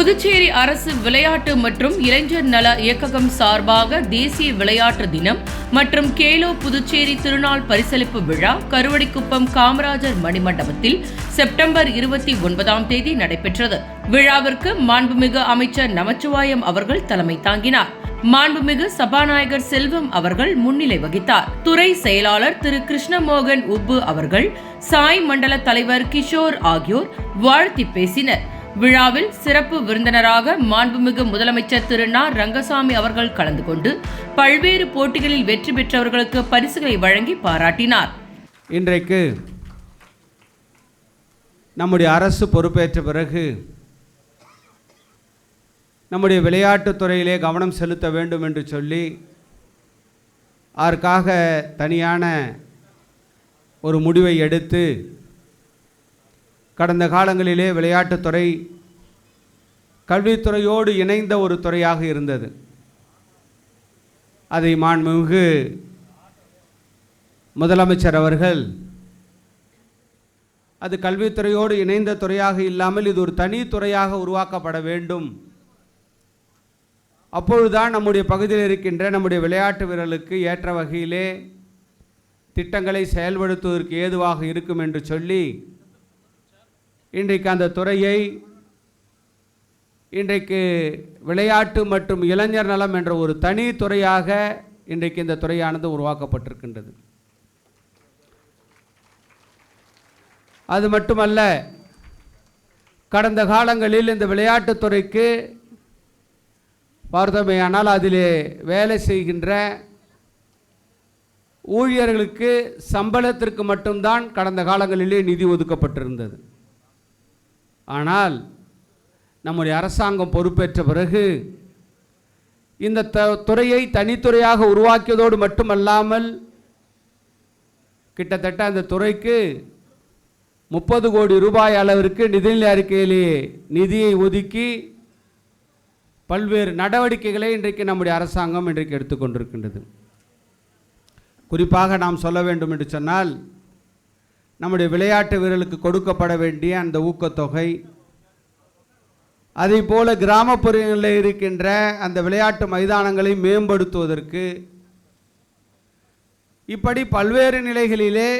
புதுச்சேரி அரசு விளையாட்டு மற்றும் இளைஞர் நல இயக்ககம் சார்பாக தேசிய விளையாட்டு தினம் மற்றும் கேலோ புதுச்சேரி திருநாள் பரிசளிப்பு விழா கருவடிக்குப்பம் காமராஜர் மணிமண்டபத்தில் செப்டம்பர் இருபத்தி ஒன்பதாம் தேதி நடைபெற்றது. விழாவிற்கு மாண்புமிகு அமைச்சர் நமச்சிவாயம் அவர்கள் தலைமை தாங்கினார். மாண்புமிகு சபாநாயகர் செல்வம் அவர்கள் முன்னிலை வகித்தார். துறை செயலாளர் திரு கிருஷ்ணமோகன் உப்பு அவர்கள் சாய் மண்டல தலைவர் கிஷோர் ஆகியோர் வாழ்த்தி பேசினர். விழாவில் சிறப்பு விருந்தினராக மாண்புமிகு முதலமைச்சர் திரு நா. ரங்கசாமி அவர்கள் கலந்து கொண்டு பல்வேறு போட்டிகளில் வெற்றி பெற்றவர்களுக்கு பரிசுகளை வழங்கி பாராட்டினார். இன்றைக்கு நம்முடைய அரசு பொறுப்பேற்ற பிறகு நம்முடைய விளையாட்டுத் துறையிலே கவனம் செலுத்த வேண்டும் என்று சொல்லி அதற்காக தனியான ஒரு முடிவை எடுத்து கடந்த காலங்களிலே விளையாட்டுத்துறை கல்வித்துறையோடு இணைந்த ஒரு துறையாக இருந்தது. அதை மாண்புமிகு முதலமைச்சர் அவர்கள் அது கல்வித்துறையோடு இணைந்த துறையாக இல்லாமல் இது ஒரு தனி துறையாக உருவாக்கப்பட வேண்டும். அப்பொழுதுதான் நம்முடைய பகுதியில் இருக்கின்ற நம்முடைய விளையாட்டு வீரர்களுக்கு ஏற்ற வகையிலே திட்டங்களை செயல்படுத்துவதற்கு ஏதுவாக இருக்கும் என்று சொல்லி இன்றைக்கு அந்த துறையை இன்றைக்கு விளையாட்டு மற்றும் இளைஞர் நலம் என்ற ஒரு தனி துறையாக இன்றைக்கு இந்த துறையானது உருவாக்கப்பட்டிருக்கின்றது. அது மட்டுமல்ல கடந்த காலங்களில் இந்த விளையாட்டுத்துறைக்கு பார்த்தோமேயானால் அதிலே வேலை செய்கின்ற ஊழியர்களுக்கு சம்பளத்திற்கு மட்டும்தான் கடந்த காலங்களிலே நிதி ஒதுக்கப்பட்டிருந்தது. ஆனால் நம்முடைய அரசாங்கம் பொறுப்பேற்ற பிறகு இந்த த துறையை தனித்துறையாக உருவாக்கியதோடு மட்டுமல்லாமல் கிட்டத்தட்ட அந்த துறைக்கு முப்பது கோடி ரூபாய் அளவிற்கு நிதிநிலை அறிக்கையிலேயே நிதியை ஒதுக்கி பல்வேறு நடவடிக்கைகளை இன்றைக்கு நம்முடைய அரசாங்கம் இன்றைக்கு எடுத்துக்கொண்டிருக்கின்றது. குறிப்பாக நாம் சொல்ல வேண்டும் என்று சொன்னால் நம்முடைய விளையாட்டு வீரர்களுக்கு கொடுக்கப்பட வேண்டிய அந்த ஊக்கத்தொகை. அதே போல் கிராமப்புறங்களில் இருக்கின்ற அந்த விளையாட்டு மைதானங்களை மேம்படுத்துவதற்கு இப்படி பல்வேறு நிலைகளிலே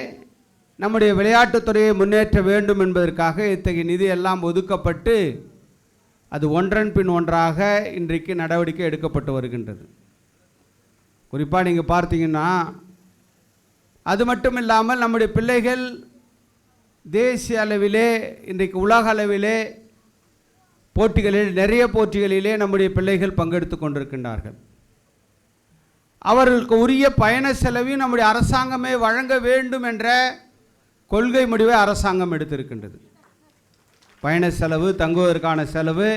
நம்முடைய விளையாட்டுத்துறையை முன்னேற்ற வேண்டும் என்பதற்காக இத்தகைய நிதி எல்லாம் ஒதுக்கப்பட்டு அது ஒன்றன் பின் ஒன்றாக இன்றைக்கு நடவடிக்கை எடுக்கப்பட்டு வருகின்றது. குறிப்பாக நீங்கள் பார்த்தீங்கன்னா அது மட்டும் இல்லாமல் நம்முடைய பிள்ளைகள் தேசிய அளவிலே இன்றைக்கு உலக அளவிலே போட்டிகளில் நிறைய போட்டிகளிலே நம்முடைய பிள்ளைகள் பங்கெடுத்து கொண்டிருக்கின்றார்கள். அவர்களுக்கு உரிய பயண செலவையும் நம்முடைய அரசாங்கமே வழங்க வேண்டும் என்ற கொள்கை முடிவை அரசாங்கம் எடுத்திருக்கின்றது. பயண செலவு தங்குவதற்கான செலவு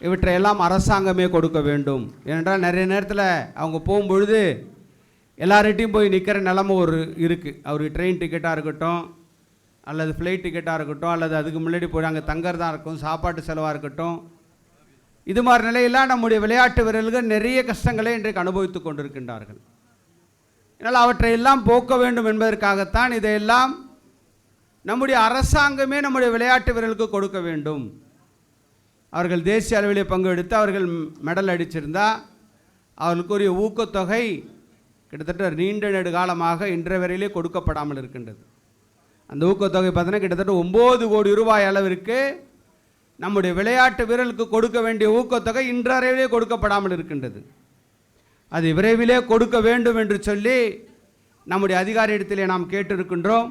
இவற்றையெல்லாம் அரசாங்கமே கொடுக்க வேண்டும். ஏனென்றால் நிறைய நேரத்தில் அவங்க போகும்பொழுது எல்லார்கிட்டையும் போய் நிற்கிற நிலமை ஒரு இருக்குது அவருக்கு ட்ரெயின் டிக்கெட்டாக இருக்கட்டும் அல்லது ஃப்ளைட் டிக்கெட்டாக இருக்கட்டும் அல்லது அதுக்கு முன்னாடி போய் அங்கே தங்கறதா இருக்கும் சாப்பாட்டு செலவாக இருக்கட்டும் இது மாதிரி நிலையெல்லாம் நம்முடைய விளையாட்டு வீரர்கள் நிறைய கஷ்டங்களை இன்றைக்கு அனுபவித்து கொண்டிருக்கின்றார்கள். அதனால் அவற்றையெல்லாம் போக்க வேண்டும் என்பதற்காகத்தான் இதையெல்லாம் நம்முடைய அரசாங்கமே நம்முடைய விளையாட்டு வீரர்களுக்கு கொடுக்க வேண்டும். அவர்கள் தேசிய அளவிலே பங்கெடுத்து அவர்கள் மெடல் அடிச்சிருந்தா அவர்களுக்குரிய ஊக்கத்தொகை கிட்டத்தட்ட நீண்ட நெடு காலமாக இன்றைய வரையிலே கொடுக்கப்படாமல் இருக்கின்றது. அந்த ஊக்கத்தொகை பார்த்தீங்கன்னா கிட்டத்தட்ட ஒம்பது கோடி ரூபாய் அளவிற்கு நம்முடைய விளையாட்டு வீரர்களுக்கு கொடுக்க வேண்டிய ஊக்கத்தொகை இன்றளவிலே கொடுக்கப்படாமல் இருக்கின்றது. அது விரைவிலே கொடுக்க வேண்டும் என்று சொல்லி நம்முடைய அதிகாரியிடத்திலே நாம் கேட்டிருக்கின்றோம்.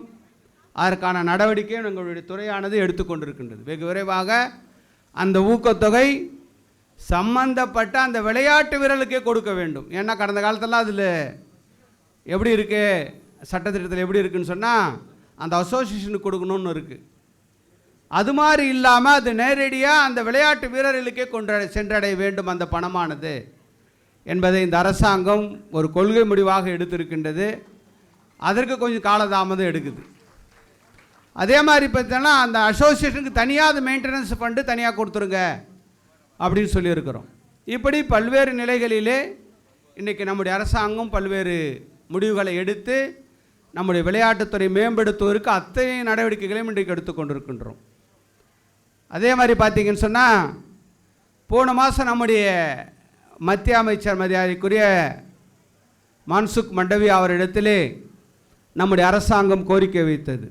அதற்கான நடவடிக்கையும் எங்களுடைய துறையானது எடுத்துக்கொண்டிருக்கின்றது வெகு விரைவாக அந்த ஊக்கத்தொகை சம்பந்தப்பட்ட அந்த விளையாட்டு வீரர்களுக்கே கொடுக்க வேண்டும். ஏன்னா கடந்த காலத்தெல்லாம் அதில் எப்படி இருக்கு? சட்டத்திட்டத்தில் எப்படி இருக்குன்னு சொன்னால் அந்த அசோசியேஷனுக்கு கொடுக்கணும்னு இருக்குது அது மாதிரி இல்லாமல் அது நேரடியாக அந்த விளையாட்டு வீரர்களுக்கே கொண்டு சென்றடைய வேண்டும் அந்த பணமானது. என்பதை இந்த அரசாங்கம் ஒரு கொள்கை முடிவாக எடுத்திருக்கின்றது. அதற்கு கொஞ்சம் காலதாமதம் எடுக்குது. அதே மாதிரி பார்த்தோன்னா அந்த அசோசியேஷனுக்கு தனியாக அது மெயின்டெனன்ஸ் ஃபண்டு தனியாக கொடுத்துருங்க அப்படின்னு சொல்லியிருக்கிறோம். இப்படி பல்வேறு நிலைகளிலே இன்றைக்கி நம்முடைய அரசாங்கம் பல்வேறு முடிவுகளை எடுத்து நம்முடைய விளையாட்டுத்துறை மேம்படுத்துவதற்கு அத்தனை நடவடிக்கைகளையும் இன்றைக்கு எடுத்துக்கொண்டிருக்கின்றோம். அதே மாதிரி பார்த்தீங்கன்னு சொன்னால் போன மாதம் நம்முடைய மத்திய அமைச்சர் மரியாதைக்குரிய மான்சுக் மண்டவி அவரிடத்திலே நம்முடைய அரசாங்கம் கோரிக்கை வைத்தது.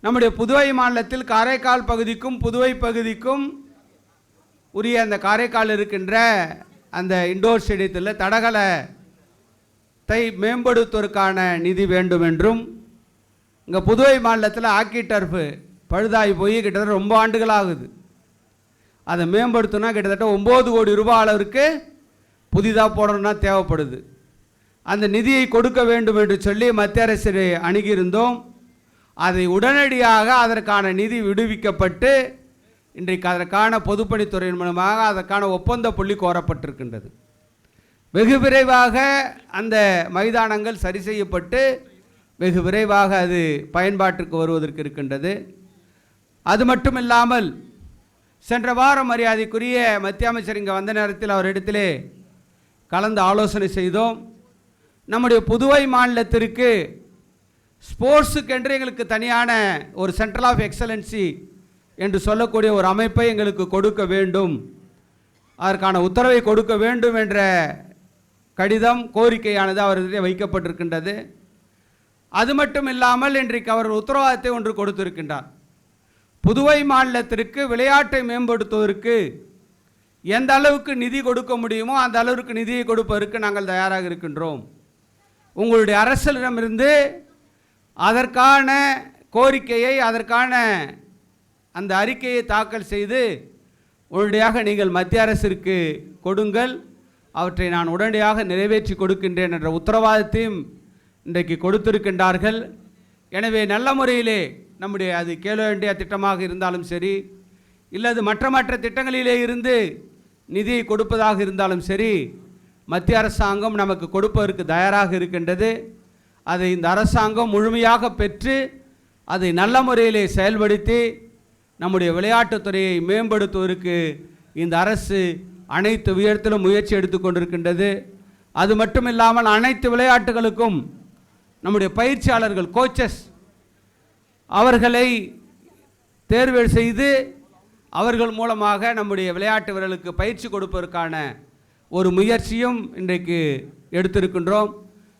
நம்முடைய புதுவை மாநிலத்தில் காரைக்கால் பகுதிக்கும் புதுவை பகுதிக்கும் உரிய அந்த காரைக்கால் இருக்கின்ற அந்த இண்டோர் ஸ்டேடியத்தில் தை மேம்படுத்துவதற்கான நிதி வேண்டும் என்றும் இங்கே புதுவை மாநிலத்தில் ஆக்கி டர்ஃபு பழுதாகி போய் கிட்டத்தட்ட ரொம்ப ஆண்டுகள் ஆகுது. அதை மேம்படுத்தினா கிட்டத்தட்ட ஒம்பது கோடி ரூபாய் அளவிற்கு புதிதாக போடணும்னா தேவைப்படுது. அந்த நிதியை கொடுக்க வேண்டும் என்று சொல்லி மத்திய அரசு அணுகியிருந்தோம். அதை உடனடியாக அதற்கான நிதி விடுவிக்கப்பட்டு இன்றைக்கு அதற்கான பொதுப்பணித்துறையின் மூலமாக அதற்கான ஒப்பந்த புள்ளி கோரப்பட்டிருக்கின்றது. வெகு விரைவாக அந்த மைதானங்கள் சரி செய்யப்பட்டு வெகு விரைவாக அது பயன்பாட்டுக்கு வருவதற்கு இருக்கின்றது. அது மட்டும் இல்லாமல் சென்ற வாரம் மரியாதைக்குரிய மத்திய அமைச்சர் இங்கே வந்த நேரத்தில் அவரிடத்திலே கலந்து ஆலோசனை செய்தோம். நம்முடைய புதுவை மாநிலத்திற்கு ஸ்போர்ட்ஸுக்கென்று எங்களுக்கு தனியான ஒரு சென்ட்ரல் ஆஃப் எக்ஸலன்சி என்று சொல்லக்கூடிய ஒரு அமைப்பை எங்களுக்கு கொடுக்க வேண்டும். அதற்கான உத்தரவை கொடுக்க வேண்டும் என்ற கடிதம் கோரிக்கையானது அவர்களிடையே வைக்கப்பட்டிருக்கின்றது. அது மட்டும் இல்லாமல் இன்றைக்கு அவர் உத்தரவாதத்தை ஒன்று கொடுத்திருக்கின்றார். புதுவை மாநிலத்திற்கு விளையாட்டை மேம்படுத்துவதற்கு எந்த அளவுக்கு நிதி கொடுக்க முடியுமோ அந்த அளவுக்கு நிதியை கொடுப்பதற்கு நாங்கள் தயாராக இருக்கின்றோம். உங்களுடைய அரசிடமிருந்து அதற்கான கோரிக்கையை அதற்கான அந்த அறிக்கையை தாக்கல் செய்து உடனடியாக நீங்கள் மத்திய அரசிற்கு கொடுங்கள். அவற்றை நான் உடனடியாக நிறைவேற்றி கொடுக்கின்றேன் என்ற உத்தரவாதத்தையும் இன்றைக்கு கொடுத்திருக்கின்றார்கள். எனவே நல்ல முறையிலே நம்முடைய அது கேலோ இந்தியா திட்டமாக இருந்தாலும் சரி இல்லது மற்ற மற்ற திட்டங்களிலே இருந்து நிதியை கொடுப்பதாக இருந்தாலும் சரி மத்திய அரசாங்கம் நமக்கு கொடுப்பதற்கு தயாராக இருக்கின்றது. அதை இந்த அரசாங்கம் முழுமையாக பெற்று அதை நல்ல முறையிலே செயல்படுத்தி நம்முடைய விளையாட்டுத்துறையை மேம்படுத்துவதற்கு இந்த அரசு அனைத்து உயரத்திலும் முயற்சி எடுத்துக்கொண்டிருக்கின்றது அது மட்டும் இல்லாமல் அனைத்து விளையாட்டுகளுக்கும் நம்முடைய பயிற்சியாளர்கள் கோச்சஸ் அவர்களை தேர்வு செய்து அவர்கள் மூலமாக நம்முடைய விளையாட்டு வீரர்களுக்கு பயிற்சி கொடுப்பதற்கான ஒரு முயற்சியும் இன்றைக்கு எடுத்திருக்கின்றோம்.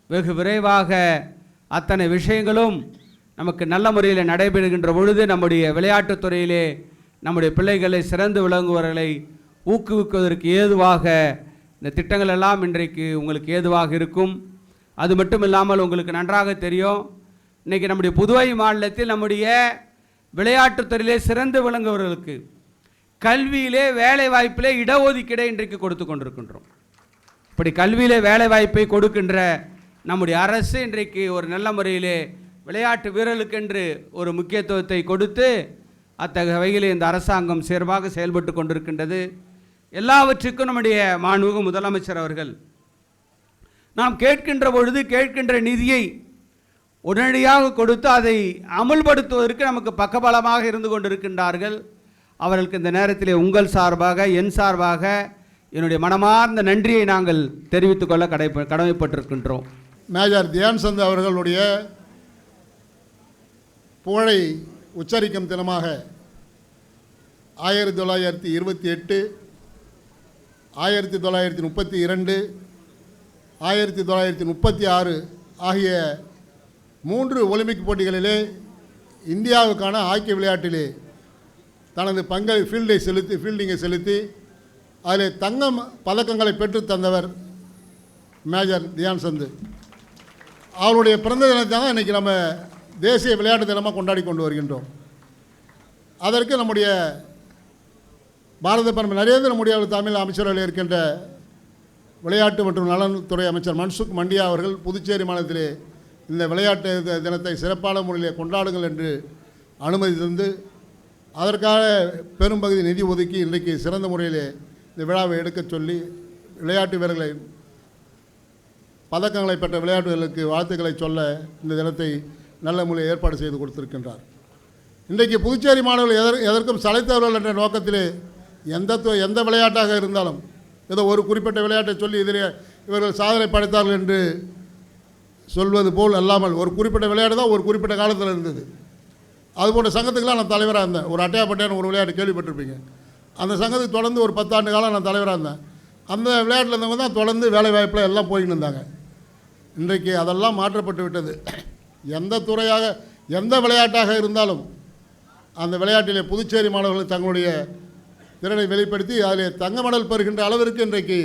வெகு விரைவாக அத்தனை விஷயங்களும் நமக்கு நல்ல முறையில் நடைபெறுகின்ற பொழுது நம்முடைய விளையாட்டுத் துறையிலே நம்முடைய பிள்ளைகளை சிறந்து விளங்குவர்களை ஊக்குவிக்குவதற்கு ஏதுவாக இந்த திட்டங்கள் எல்லாம் இன்றைக்கு உங்களுக்கு ஏதுவாக இருக்கும். அது மட்டும் இல்லாமல் உங்களுக்கு நன்றாக தெரியும். இன்றைக்கி நம்முடைய புதுவை மாநிலத்தில் நம்முடைய விளையாட்டுத்துறையிலே சிறந்து விளங்குவர்களுக்கு கல்வியிலே வேலை வாய்ப்பிலே இடஒதுக்கீடை இன்றைக்கு கொடுத்து கொண்டிருக்கின்றோம். இப்படி கல்வியிலே வேலை வாய்ப்பை கொடுக்கின்ற நம்முடைய அரசு இன்றைக்கு ஒரு நல்ல முறையிலே விளையாட்டு வீரர்களுக்கென்று ஒரு முக்கியத்துவத்தை கொடுத்து அத்தகைய வகையில் இந்த அரசாங்கம் சிறப்பாக செயல்பட்டு கொண்டிருக்கின்றது. எல்லாவற்றுக்கும் நம்முடைய மாண்புமிகு முதலமைச்சர் அவர்கள் நாம் கேட்கின்ற பொழுது கேட்கின்ற நிதியை உடனடியாக கொடுத்து அதை அமுல்படுத்துவதற்கு நமக்கு பக்கபலமாக இருந்து கொண்டிருக்கின்றார்கள். அவர்களுக்கு இந்த நேரத்திலே உங்கள் சார்பாக என் சார்பாக என்னுடைய மனமார்ந்த நன்றியை நாங்கள் தெரிவித்துக் கொள்ள கடை கடமைப்பட்டிருக்கின்றோம். மேஜர் தியான்சந்த் அவர்களுடைய புகழை உச்சரிக்கும் தினமாக ஆயிரத்தி தொள்ளாயிரத்தி இருபத்தி எட்டு ஆயிரத்தி தொள்ளாயிரத்தி முப்பத்தி இரண்டு ஆயிரத்தி தொள்ளாயிரத்தி முப்பத்தி ஆறு ஆகிய மூன்று ஒலிம்பிக் போட்டிகளிலே இந்தியாவுக்கான ஹாக்கி விளையாட்டிலே தனது பங்கை ஃபீல்டை செலுத்தி ஃபீல்டிங்கை செலுத்தி அதில் தங்கம் பதக்கங்களை பெற்று தந்தவர் மேஜர் தியான் சந்து. அவருடைய பிறந்த தினத்தை தான் இன்றைக்கி நம்ம தேசிய விளையாட்டு தினமாக கொண்டாடி கொண்டு வருகின்றோம். அதற்கு நம்முடைய பாரத பிரதமர் நரேந்திர மோடி அவர்கள் தமிழ் அமைச்சர்கள் இருக்கின்ற விளையாட்டு மற்றும் நலன்துறை அமைச்சர் மன்சுக் மண்டியா அவர்கள் புதுச்சேரி மாநிலத்திலே இந்த விளையாட்டு தி- தினத்தை சிறப்பான முறையில் கொண்டாடுங்கள் என்று அனுமதி தந்து அதற்காக பெரும்பகுதி நிதி ஒதுக்கி இன்றைக்கு சிறந்த முறையிலே இந்த விழாவை எடுக்கச் சொல்லி விளையாட்டு வீரர்களை பதக்கங்களை பெற்ற விளையாட்டு வீரர்களுக்கு வாழ்த்துக்களை சொல்ல இந்த தினத்தை நல்ல முறையில் ஏற்பாடு செய்து கொடுத்திருக்கின்றார். இன்றைக்கு புதுச்சேரி மாணவர்கள் எதற்கும் சளைத்தவர்கள் என்ற நோக்கத்திலே எந்த எந்த விளையாட்டாக இருந்தாலும் ஏதோ ஒரு குறிப்பிட்ட விளையாட்டை சொல்லி இதில் இவர்கள் சாதனை படைத்தார்கள் என்று சொல்வது போல் அல்லாமல் ஒரு குறிப்பிட்ட விளையாட்டு தான் ஒரு குறிப்பிட்ட காலத்தில் இருந்தது. அது போன்ற சங்கத்துக்கெல்லாம் நான் தலைவராக இருந்தேன். ஒரு அட்டையாப்பட்டையான ஒரு விளையாட்டு கேள்விப்பட்டிருப்பீங்க. அந்த சங்கத்துக்கு தொடர்ந்து ஒரு பத்தாண்டு காலம் நான் தலைவராக இருந்தேன். அந்த விளையாட்டில் இருந்தவங்க தான் தொடர்ந்து வேலை வாய்ப்பில் எல்லாம் போயின்னு இருந்தாங்க. இன்றைக்கு அதெல்லாம் மாற்றப்பட்டு விட்டது. எந்த துறையாக எந்த விளையாட்டாக இருந்தாலும் அந்த விளையாட்டிலே புதுச்சேரி மாணவர்கள் தங்களுடைய திறனை வெளிப்படுத்தி அதில் தங்க மடல் பெறுகின்ற அளவிற்கு இன்றைக்கு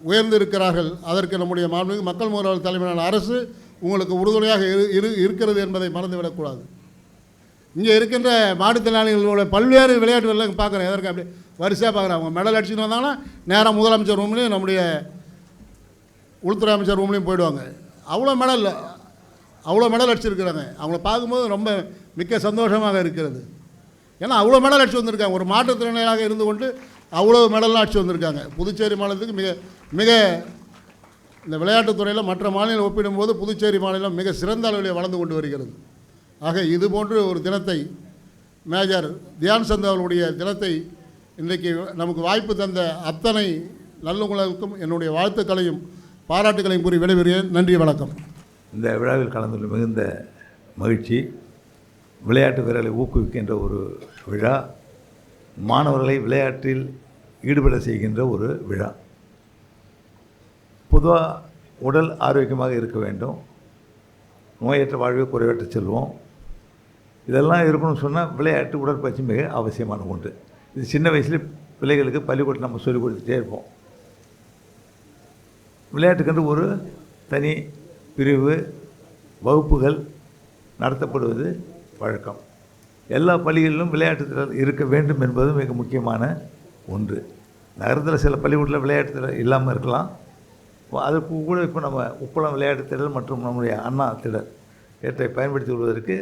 உயர்ந்து இருக்கிறார்கள் அதற்கு நம்முடைய மாண்புமிகு மக்கள் முதல்வர் தலைமையிலான அரசு உங்களுக்கு உறுதுணையாக இரு இரு இருக்கிறது என்பதை மறந்துவிடக்கூடாது இங்கே இருக்கின்ற மாற்றுத்திறனாளிகளோட பல்வேறு விளையாட்டுகளில் பார்க்குறேன். எதற்கு அப்படி? வரிசையாக பார்க்குறேன். அவங்க மெடல் அடிச்சுட்டு வந்தாங்கன்னா நேராக முதலமைச்சர் ரூம்லேயும் நம்முடைய உள்துறை அமைச்சர் ரூம்லேயும் போயிடுவாங்க. அவ்வளோ மெடல் அவ்வளோ மெடல் அடிச்சிருக்கிறாங்க. அவங்கள பார்க்கும்போது ரொம்ப மிக்க சந்தோஷமாக இருக்கிறது. ஏன்னா அவ்வளோ மெடல் அடிச்சு வந்திருக்காங்க. ஒரு மாற்றுத்திறனாக இருந்து கொண்டு அவ்வளோ மெடல்லாம் அடிச்சு வந்திருக்காங்க. புதுச்சேரி மாநிலத்துக்கு மிக மிக இந்த விளையாட்டுத்துறையில் மற்ற மாநிலம் ஒப்பிடும்போது புதுச்சேரி மாநிலம் மிக சிறந்த அளவில் வளர்ந்து கொண்டு வருகிறது. ஆக இது போன்று ஒரு தினத்தை மேஜர் தியான் சந்த் அவர்களுடைய தினத்தை இன்றைக்கு நமக்கு வாய்ப்பு தந்த அத்தனை நல்லுங்களுக்கும் என்னுடைய வாழ்த்துக்களையும் பாராட்டுகளையும் கூறி விடைபெறுகிறேன். நன்றி வணக்கம். இந்த விழாவில் கலந்து மிகுந்த மகிழ்ச்சி. விளையாட்டு வீரர்களை ஊக்குவிக்கின்ற ஒரு விழா மாணவர்களை விளையாட்டில் ஈடுபட செய்கின்ற ஒரு விழா. பொதுவாக உடல் ஆரோக்கியமாக இருக்க வேண்டும். நோயற்ற வாழ்வை குறைவற்ற செல்வோம். இதெல்லாம் இருக்கணும்னு சொன்னால் விளையாட்டு உடற்பயிற்சி மிக அவசியமான ஒன்று. இது சின்ன வயசுலேயே பிள்ளைகளுக்கு பள்ளிக்கூடத்தில் நம்ம சொல்லிக் கொடுத்துட்டே இருப்போம். விளையாட்டுக்கென்று ஒரு தனி பிரிவு வகுப்புகள் நடத்தப்படுவது வழக்கம் எல்லா பள்ளிகளிலும் விளையாட்டுத்திறன் இருக்க வேண்டும் என்பது மிக முக்கியமான ஒன்று. நகரத்தில் சில பள்ளிக்கூடத்தில் விளையாட்டுத்திறன் இல்லாமல் இருக்கலாம். அதுக்கு கூட இப்போ நம்ம உப்பளம் விளையாட்டு திடல் மற்றும் நம்முடைய அண்ணா திடல் இவற்றை பயன்படுத்தி கொள்வதற்கு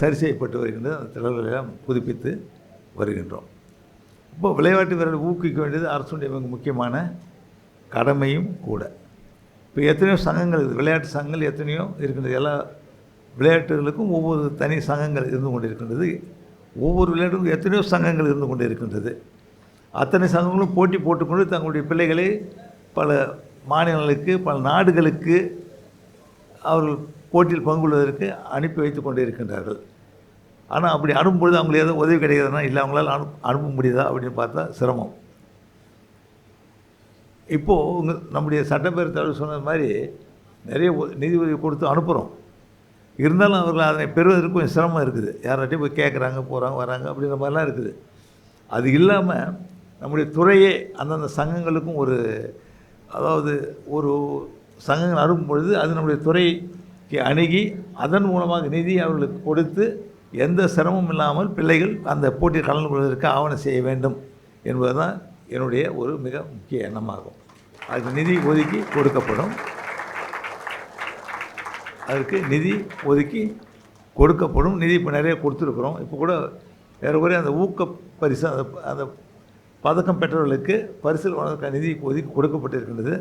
சரி செய்யப்பட்டு வருகின்றது. அந்த திடல்களை எல்லாம் புதுப்பித்து வருகின்றோம். இப்போ விளையாட்டு வீரர்களை ஊக்குவிக்க வேண்டியது அரசுடைய மிக முக்கியமான கடமையும் கூட. இப்போ எத்தனையோ சங்கங்கள் இருக்குது விளையாட்டு சங்கங்கள் எத்தனையோ இருக்கின்றது எல்லா விளையாட்டுகளுக்கும் ஒவ்வொரு தனி சங்கங்கள் இருந்து கொண்டிருக்கின்றது. ஒவ்வொரு விளையாட்டுக்கும் எத்தனையோ சங்கங்கள் இருந்து கொண்டிருக்கின்றது. அத்தனை சங்கங்களும் போட்டி போட்டுக்கொண்டு தங்களுடைய பிள்ளைகளை பல மாநிலங்களுக்கு பல நாடுகளுக்கு அவர்கள் போட்டியில் பங்குள்ளதற்கு அனுப்பி வைத்து கொண்டு இருக்கின்றார்கள் ஆனால் அப்படி அனுப்பும்பொழுது அவங்களுக்கு ஏதோ உதவி கிடைக்கிறதுனா இல்லை அவங்களால் அனு அனுப்ப முடியுதா? அப்படின்னு பார்த்தா சிரமம். இப்போது உங்கள் நம்முடைய சட்டப்பேரவை தலைவர் சொன்னது மாதிரி நிறைய நிதி உதவி கொடுத்து அனுப்புகிறோம் இருந்தாலும் அவர்கள் அதனை பெறுவதற்கு கொஞ்சம் சிரமம் இருக்குது. யார்கிட்டையும் போய் கேட்குறாங்க போகிறாங்க வராங்க அப்படின்ற மாதிரிலாம் இருக்குது. அது இல்லாமல் நம்முடைய துறையே அந்தந்த சங்கங்களுக்கும் ஒரு அதாவது ஒரு சங்கங்கள் அனுப்பும் பொழுது அது நம்முடைய துறைக்கு அணுகி அதன் மூலமாக நிதி அவர்களுக்கு கொடுத்து எந்த சிரமமும் இல்லாமல் பிள்ளைகள் அந்த போட்டியில் கலந்து கொள்வதற்கு ஆவணம் செய்ய வேண்டும் என்பதுதான் என்னுடைய ஒரு மிக முக்கிய எண்ணமாகும். அதுக்கு நிதி ஒதுக்கி கொடுக்கப்படும். அதற்கு நிதி ஒதுக்கி கொடுக்கப்படும். நிதி இப்போ நிறைய கொடுத்துருக்குறோம். இப்போ கூட ஏறக்குறைய அந்த ஊக்க பரிசு அந்த அந்த பதக்கம் பெற்றவர்களுக்கு பரிசில் வழங்குவதற்கான நிதி ஒதுக்கி கொடுக்கப்பட்டிருக்கின்றது.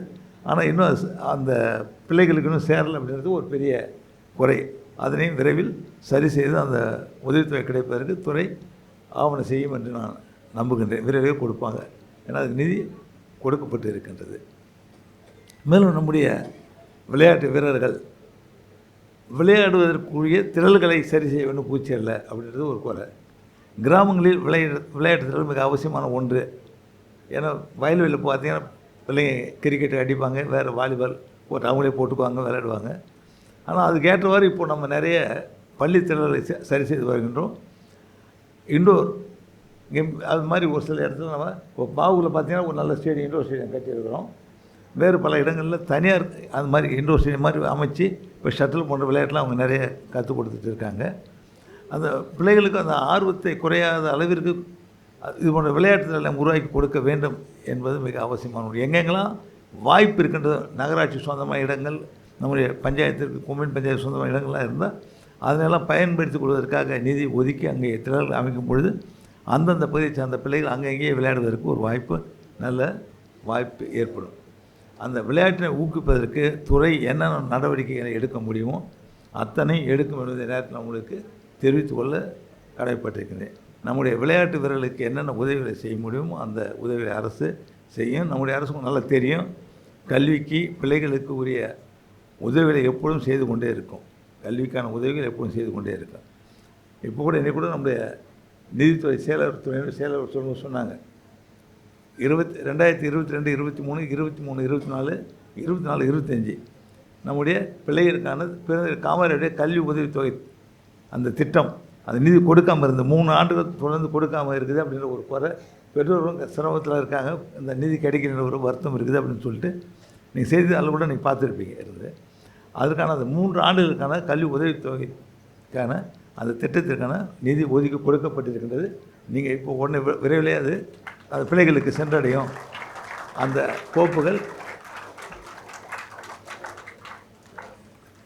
ஆனால் இன்னும் அந்த பிள்ளைகளுக்கு இன்னும் சேரலை அப்படின்றது ஒரு பெரிய குறை. அதனையும் விரைவில் சரி செய்து அந்த உதவித்தொகை கிடைப்பதற்கு துறை ஆவணம் செய்யும் என்று நான் நம்புகின்றேன். விரைவில் கொடுப்பாங்க. ஏன்னா அதுக்கு நிதி கொடுக்கப்பட்டு இருக்கின்றது மேலும் நம்முடைய விளையாட்டு வீரர்கள் விளையாடுவதற்குரிய திரள்களை சரி செய்ய வேண்டும் பூச்சியல்ல அப்படின்றது ஒரு குறை. கிராமங்களில் விளையாடு விளையாட்டு திறல் மிக அவசியமான ஒன்று. ஏன்னா வயல்வெளியில் பார்த்தீங்கன்னா பிள்ளைங்க கிரிக்கெட் அடிப்பாங்க வேறு வாலிபால் போட்டு அவங்களே போட்டுக்குவாங்க விளையாடுவாங்க. ஆனால் அதுக்கேற்றவாறு இப்போ நம்ம நிறைய பள்ளி திறல்களை ச- சரி செய்து வருகின்றோம். இண்டோர் கேம் அது மாதிரி ஒரு சில இடத்துல நம்ம இப்போ பாகுவில் பார்த்தீங்கன்னா ஒரு நல்ல ஸ்டேடியம் இண்டோர் ஸ்டேடியம் கட்டியிருக்கிறோம். வேறு பல இடங்களில் தனியார் அது மாதிரி இண்டோர் ஸ்டேடியம் மாதிரி அமைச்சு இப்போ ஷட்டில் போன்ற விளையாட்டுலாம் அவங்க நிறைய கற்றுக் கொடுத்துட்டு இருக்காங்க. அந்த பிள்ளைகளுக்கு அந்த ஆர்வத்தை குறையாத அளவிற்கு இது போன்ற விளையாட்டுகளை உருவாக்கி கொடுக்க வேண்டும் என்பது மிக அவசியமான ஒன்று. எங்கெங்கெல்லாம் வாய்ப்பு இருக்கின்றது நகராட்சி சொந்தமான இடங்கள் நம்முடைய பஞ்சாயத்திற்கு கொம்யூன் பஞ்சாயத்து சொந்தமான இடங்கள்லாம் இருந்தால் அதனெல்லாம் பயன்படுத்திக் கொள்வதற்காக நிதி ஒதுக்கி அங்கே திடல்கள் அமைக்கும் பொழுது அந்தந்த பகுதியை சார்ந்த பிள்ளைகள் அங்கங்கேயே விளையாடுவதற்கு ஒரு வாய்ப்பு நல்ல வாய்ப்பு ஏற்படும். அந்த விளையாட்டினை ஊக்குவிப்பதற்கு துறை என்னென்ன நடவடிக்கைகளை எடுக்க முடியுமோ அத்தனை எடுக்கும் என்பதை நேரத்தில் உங்களுக்கு தெரிவித்துக் கொள்ள கடமைப்பட்டிருக்கிறேன் நம்முடைய விளையாட்டு வீரர்களுக்கு என்னென்ன உதவிகளை செய்ய முடியுமோ அந்த உதவிகளை அரசு செய்யும். நம்முடைய அரசுக்கும் நல்லா தெரியும். கல்விக்கு பிள்ளைகளுக்கு உரிய உதவிகளை எப்பொழுதும் செய்து கொண்டே இருக்கும். கல்விக்கான உதவிகள் எப்பொழுதும் செய்து கொண்டே இருக்கும். இப்போ கூட இன்னைக்கு கூட நம்முடைய நிதித்துறை செயலர் துறை செயலர் சொல்ல சொன்னாங்க. இருபத்தி ரெண்டாயிரத்தி இருபத்தி ரெண்டு இருபத்தி மூணு இருபத்தி மூணு இருபத்தி நாலு இருபத்தி நாலு இருபத்தஞ்சி நம்முடைய பிள்ளைகளுக்கான பிறந்த காமராஜருடைய கல்வி உதவித்தொகை அந்த திட்டம் அந்த நிதி கொடுக்காமல் இருந்த மூணு ஆண்டுகள் தொடர்ந்து கொடுக்காமல் இருக்குது அப்படின்ற ஒரு குறை பெற்றோர்களும் சிரமத்தில் இருக்காங்க. இந்த நிதி கிடைக்கிற ஒரு வருத்தம் இருக்குது அப்படின்னு சொல்லிட்டு நீங்கள் செய்தித்தாளில் கூட நீங்கள் பார்த்துருப்பீங்க இருந்து. அதற்கான அந்த மூன்று ஆண்டுகளுக்கான கல்வி உதவித்தொகைக்கான அந்த திட்டத்திற்கான நிதி ஒதுக்கி கொடுக்கப்பட்டிருக்கின்றது. நீங்கள் இப்போ உடனே விரைவிலே அது அது பிள்ளைகளுக்கு சென்றடையும். அந்த கோப்புகள்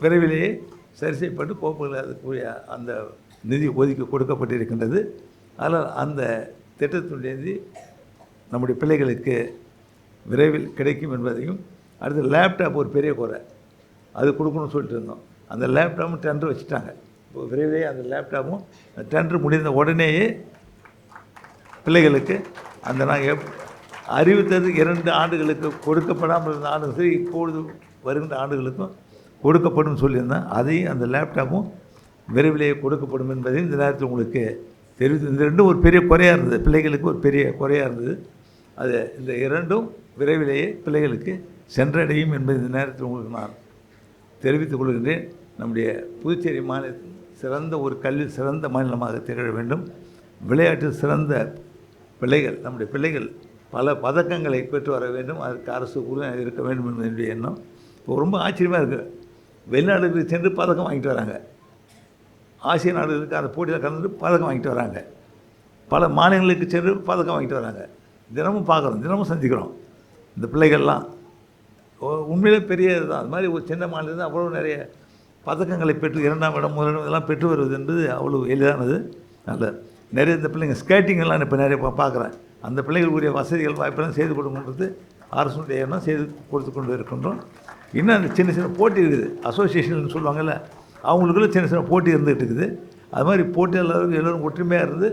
விரைவிலேயே சரி செய்யப்பட்டு கோப்புகள் அதுக்குரிய அந்த நிதி ஒதுக்கி கொடுக்கப்பட்டிருக்கின்றது. ஆனால் அந்த திட்டத்தினுடைய நிதி நம்முடைய பிள்ளைகளுக்கு விரைவில் கிடைக்கும் என்பதையும் அடுத்து லேப்டாப் ஒரு பெரிய குறை. அது கொடுக்கணும்னு சொல்லிட்டு இருந்தோம். அந்த லேப்டாப்பும் டெண்டர் வச்சுட்டாங்க. இப்போ விரைவிலேயே அந்த லேப்டாப்பும் டெண்டர் முடிந்த உடனேயே பிள்ளைகளுக்கு அந்த நாங்கள் எப் அறிவித்தது இரண்டு ஆண்டுகளுக்கு கொடுக்கப்படாமல் இருந்த ஆண்டுகள் சரி இப்பொழுது வருகின்ற ஆண்டுகளுக்கும் கொடுக்கப்படும் சொல்லியிருந்தேன். அதையும் அந்த லேப்டாப்பும் விரைவிலேயே கொடுக்கப்படும் என்பதையும் இந்த நேரத்தில் உங்களுக்கு தெரிவித்து இந்த ரெண்டும் ஒரு பெரிய குறையாக இருந்தது. பிள்ளைகளுக்கு ஒரு பெரிய குறையாக இருந்தது. அது இந்த இரண்டும் விரைவிலேயே பிள்ளைகளுக்கு சென்றடையும் என்பதை இந்த நேரத்தில் உங்களுக்கு நான் தெரிவித்துக் கொள்கின்றேன். நம்முடைய புதுச்சேரி மாநிலத்தில் சிறந்த ஒரு கல்வி சிறந்த மாநிலமாக திகழ வேண்டும். விளையாட்டு சிறந்த பிள்ளைகள் நம்முடைய பிள்ளைகள் பல பதக்கங்களை பெற்று வர வேண்டும். அதற்கு அரசு உறுதுணையாக இருக்க வேண்டும் என்பது என்னுடைய எண்ணம். இப்போ ரொம்ப ஆச்சரியமாக இருக்குது வெளிநாடுகளுக்கு சென்று பதக்கம் வாங்கிட்டு வராங்க. ஆசிய நாடுகளுக்கு அந்த போட்டியில் கலந்து பதக்கம் வாங்கிட்டு வராங்க. பல மாநிலங்களுக்கு சென்று பதக்கம் வாங்கிட்டு வராங்க. தினமும் பார்க்குறோம் தினமும் சந்திக்கிறோம். இந்த பிள்ளைகள்லாம் உண்மையிலே பெரிய இதுதான். அது மாதிரி ஒரு சின்ன மாநிலம் அவ்வளோ நிறைய பதக்கங்களை பெற்று இரண்டாம் இடம் முதலிடம் இதெல்லாம் பெற்று வருவது என்பது அவ்வளோ எளிதானது. நல்லது. நிறைய இந்த பிள்ளைங்க ஸ்கேட்டிங்கெல்லாம் இப்போ நிறைய பார்க்குறேன். அந்த பிள்ளைகளுக்குரிய வசதிகள் வாய்ப்பெல்லாம் செய்து கொடுக்கணுன்றது அரசுடைய எண்ணம் செய்து கொடுத்து கொண்டு இருக்கின்றோம். இன்னும் அந்த சின்ன சின்ன போட்டி இருக்குது. அசோசியேஷன் சொல்லுவாங்கல்ல அவங்களுக்குள்ள சின்ன சின்ன போட்டி இருந்துகிட்டு இருக்குது. அது மாதிரி போட்டி எல்லாரும் எல்லோரும் ஒற்றுமையாக இருந்து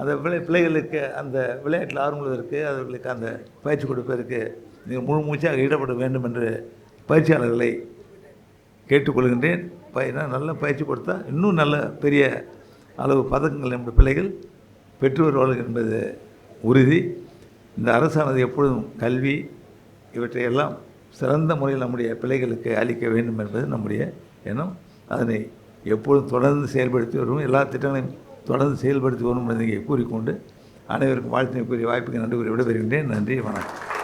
அந்த விளை பிள்ளைகளுக்கு அந்த விளையாட்டில் ஆர்வங்களுக்கு அவர்களுக்கு அந்த பயிற்சி கொடுப்பதற்கு நீங்கள் முழு மூச்சாக ஈடுபட வேண்டும் என்று பயிற்சியாளர்களை கேட்டுக்கொள்கின்றேன். பயினா நல்ல பயிற்சி கொடுத்தா இன்னும் நல்ல பெரிய அளவு பதக்கங்கள் நம்முடைய பிள்ளைகள் பெற்று வருவார்கள் என்பது உறுதி. இந்த அரசானது எப்பொழுதும் கல்வி இவற்றையெல்லாம் சிறந்த முறையில் நம்முடைய பிள்ளைகளுக்கு அளிக்க வேண்டும் என்பது நம்முடைய எண்ணம். அதனை எப்பொழுதும் தொடர்ந்து செயல்படுத்தி வரும் எல்லா திட்டங்களையும் தொடர்ந்து செயல்படுத்தி வரும் என்பதை கூறிக்கொண்டு அனைவருக்கும் வாழ்த்தினை கூறிய வாய்ப்புக்கு நன்றி கூறி விடைபெறுகின்றேன். நன்றி வணக்கம்.